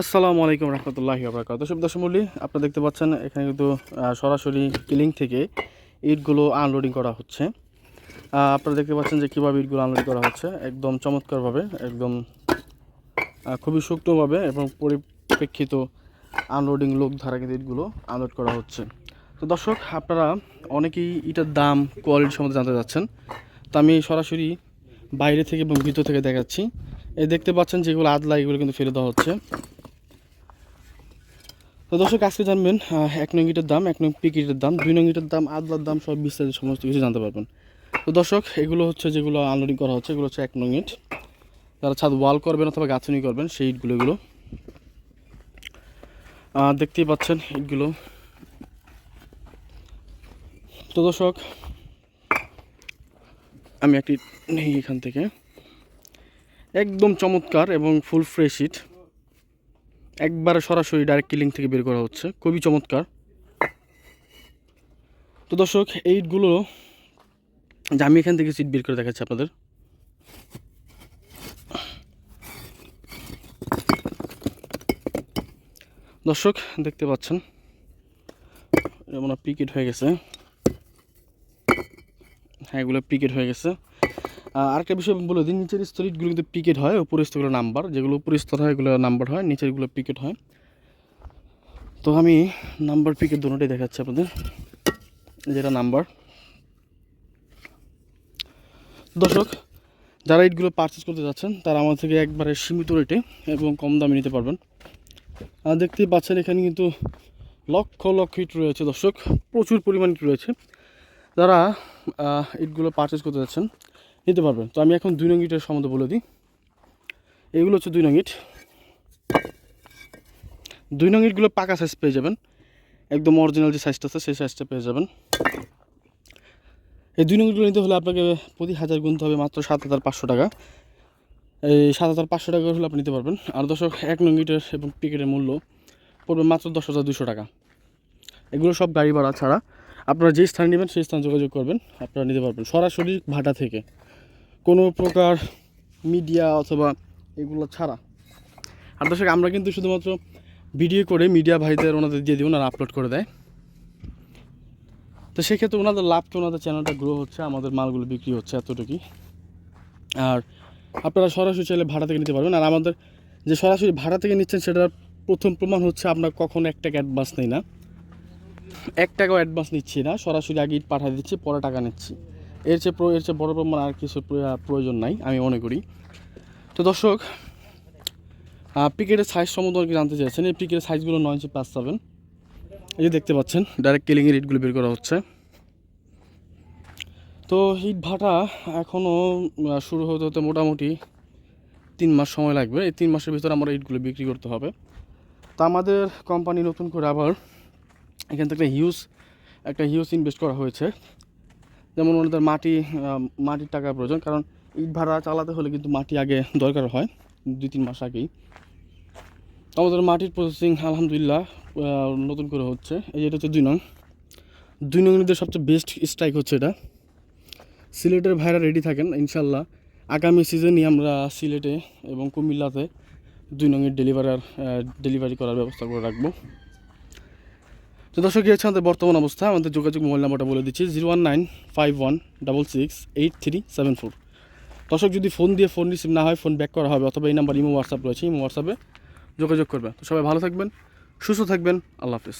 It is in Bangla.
আসসালামু আলাইকুম রহমতুল্লাহি আবরাকাত সব দশমূল্য আপনারা দেখতে পাচ্ছেন, এখানে কিন্তু সরাসরি কিলিং থেকে ইটগুলো আনলোডিং করা হচ্ছে। আপনারা দেখতে পাচ্ছেন যে কীভাবে ইটগুলো আনলোডিং করা হচ্ছে, একদম চমৎকারভাবে, একদম খুবই সূক্ষ্মভাবে এবং পরিপ্রেক্ষিত আনলোডিং লোক ধারা কিন্তু ইটগুলো আনলোড করা হচ্ছে। তো দর্শক, আপনারা অনেকেই ইটার দাম কোয়ালিটি সম্বন্ধে জানতে চাচ্ছেন। তো আমি সরাসরি বাইরে থেকে এবং ভিতর থেকে দেখাচ্ছি। এই দেখতে পাচ্ছেন যেগুলো আদলা, এগুলো কিন্তু ফেলে দেওয়া হচ্ছে। তো দর্শক, আজকে জানবেন এক নং ইটের দাম, এক নং পিকিটের দাম, দুই নং ইটের দাম, আদলার দাম সব বিস্তারিত সমস্ত কিছু জানতে পারবেন। তো দর্শক, এগুলো হচ্ছে যেগুলো আনলোডিং করা হচ্ছে, এগুলো হচ্ছে এক নং ইট। যারা ছাদ ওয়াল করবেন অথবা গাছনি করবেন, সেই ইটগুলো এগুলো। দেখতেই পাচ্ছেন ইটগুলো। তো দর্শক, আমি একটি নেই এখান থেকে। একদম চমৎকার এবং ফুল ফ্রেশ ইট। একবারে সরাসরি ডাইরেক্ট কিলিং থেকে বের করা হচ্ছে। খুবই চমৎকার। তো দর্শক এইটগুলো যে আমি এখান থেকে সিট বের করে দেখাচ্ছি আপনাদের। দর্শক, দেখতে পাচ্ছেন? যেমন পিকেট হয়ে গেছে। হ্যাঁ এগুলো পিকেট হয়ে গেছে। আরেকটা বিষয় বলে দিই, নিচের স্তরিটগুলো কিন্তু পিকেট হয়, উপরের স্তরগুলো নাম্বার যেগুলো উপরের স্তর হয়, এগুলো নাম্বার হয়, নিচেরগুলো পিকেট হয়। তো আমি নাম্বার পিকেট দুটোটাই দেখাচ্ছি আপনাদের, যেটা নাম্বার দর্শক, যারা ইটগুলো পারচেস করতে যাচ্ছেন, তারা আমার থেকে একবারে সীমিত রেটে এবং কম দামে নিতে পারবেন। আর দেখতেই পাচ্ছেন, এখানে কিন্তু লক্ষ লক্ষ ইট রয়েছে দর্শক, প্রচুর পরিমাণ ইট রয়েছে। যারা ইটগুলো পারচেস করতে যাচ্ছেন নিতে পারবেন। তো আমি এখন দুই নং ইটের সম্বন্ধে বলে দিই। এগুলো হচ্ছে দুই নং ইট দুই নং ইটগুলো পাকা সাইজ পেয়ে যাবেন। একদম অরিজিনাল যে সাইজটা আছে, সেই সাইজটা পেয়ে যাবেন। এই দুই নং ইটগুলো নিতে হলে আপনাকে প্রতি হাজার গুনতে হবে মাত্র সাত হাজার পাঁচশো টাকা। এই সাত হাজার পাঁচশো টাকা হলে আপনি নিতে পারবেন। আর দর্শক, এক নং ইটের এবং পিকেটের মূল্য পড়বে মাত্র দশ হাজার দুশো টাকা। এগুলো সব গাড়ি ভাড়া ছাড়া। আপনারা যে স্থানে নেবেন, সেই স্থানে যোগাযোগ করবেন। আপনারা নিতে পারবেন সরাসরি ভাটা থেকে। কোনো প্রকার মিডিয়া অথবা এগুলো ছাড়া। আর দর্শক, আমরা কিন্তু শুধুমাত্র ভিডিও করে মিডিয়া ভাইদের ওনাদের দিয়ে দিই ওনারা আপলোড করে দেয়। তো সেক্ষেত্রে ওনাদের লাভকে ওনাদের চ্যানেলটা গ্রো হচ্ছে, আমাদের মালগুলো বিক্রি হচ্ছে এতটুকুই। আর আপনারা সরাসরি চাইলে ভাড়া থেকে নিতে পারবেন। আর আমাদের যে সরাসরি ভাড়া থেকে নিচ্ছেন, সেটার প্রথম প্রমাণ হচ্ছে আমরা কখনো এক টাকা অ্যাডভান্স নেই না। এক টাকাও অ্যাডভান্স নিচ্ছি না। সরাসরি আগে ইট পাঠিয়ে দিচ্ছি, পরে টাকা নিচ্ছি। এর চেয়ে এর চেয়ে বড় প্রমাণ আর কিছু প্রয়োজন নাই, আমি মনে করি। তো দর্শক পিকেটের সাইজ সম্বন্ধে অনেকে জানতে চাইছেন এই পিকেটের সাইজগুলো নয় ইঞ্চি প্লাস সেভেন এই যে দেখতে পাচ্ছেন ডাইরেক্ট কেলিংয়ের ইটগুলো বের করা হচ্ছে। তো হিট ভাটা এখনও শুরু হতে হতে মোটামুটি তিন মাস সময় লাগবে। এই তিন মাসের ভিতরে আমরা ইটগুলো বিক্রি করতে হবে। তো আমাদের কোম্পানি নতুন করে আবার এখান থেকে হিউজ একটা হিউজ ইনভেস্ট করা হয়েছে। যেমন ওনাদের মাটি মাটির টাকা প্রয়োজন, কারণ ইট ভাড়া চালাতে হলে কিন্তু মাটি আগে দরকার হয়, দুই তিন মাস আগেই। আমাদের মাটির প্রসেসিং আলহামদুলিল্লাহ নতুন করে হচ্ছে। এই যেটা হচ্ছে দুই নং। দুই নংদের সবচেয়ে বেস্ট স্ট্রাইক হচ্ছে এটা। সিলেটের ভাইরা রেডি থাকেন ইনশাল্লাহ আগামী সিজনই আমরা সিলেটে এবং কুমিল্লাতে দুই নংয়ের ডেলিভারার ডেলিভারি করার ব্যবস্থা করে রাখব। তো দর্শক হচ্ছে আমাদের বর্তমান অবস্থা। আমাদের যোগাযোগ মোবাইল নাম্বারটা বলে দিচ্ছি, zero one nine five one double six eight three seven four. দর্শক, যদি ফোন দিয়ে ফোন রিসিভ না হয়, ফোন ব্যাক করা হবে অথবা এই নাম্বার, ইমো, হোয়াটসঅ্যাপ রয়েছে, ইমো, হোয়াটসঅ্যাপে যোগাযোগ করবে তো সবাই ভালো থাকবেন, সুস্থ থাকবেন, আল্লাহ হাফিজ।